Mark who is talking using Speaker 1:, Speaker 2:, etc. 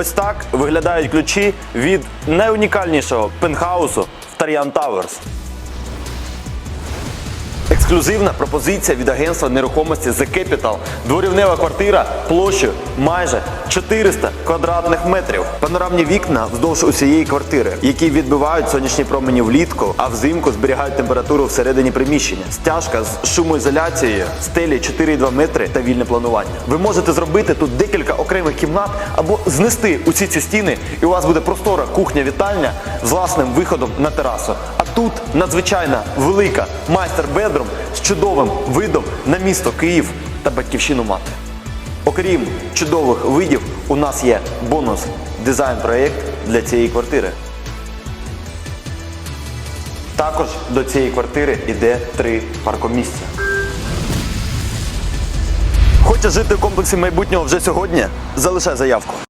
Speaker 1: Ось так виглядають ключі від найунікальнішого пентхаусу в Тар'ян Towers. Ексклюзивна пропозиція від агентства нерухомості The Capital. Дворівнева квартира площею майже 400 квадратних метрів. Панорамні вікна вздовж усієї квартири, які відбивають сонячні промені влітку, а взимку зберігають температуру всередині приміщення. Стяжка з шумоізоляцією, стелі 4,2 метри та вільне планування. Ви можете зробити тут декілька окремих кімнат або знести усі ці стіни, і у вас буде простора кухня-вітальня з власним виходом на терасу. А тут надзвичайна велика майстер-бедрум з чудовим видом на місто Київ та батьківщину мати. Окрім чудових видів, у нас є бонус дизайн-проєкт для цієї квартири. Також до цієї квартири йде три паркомісця. Хочеш жити в комплексі майбутнього вже сьогодні? Залишай заявку.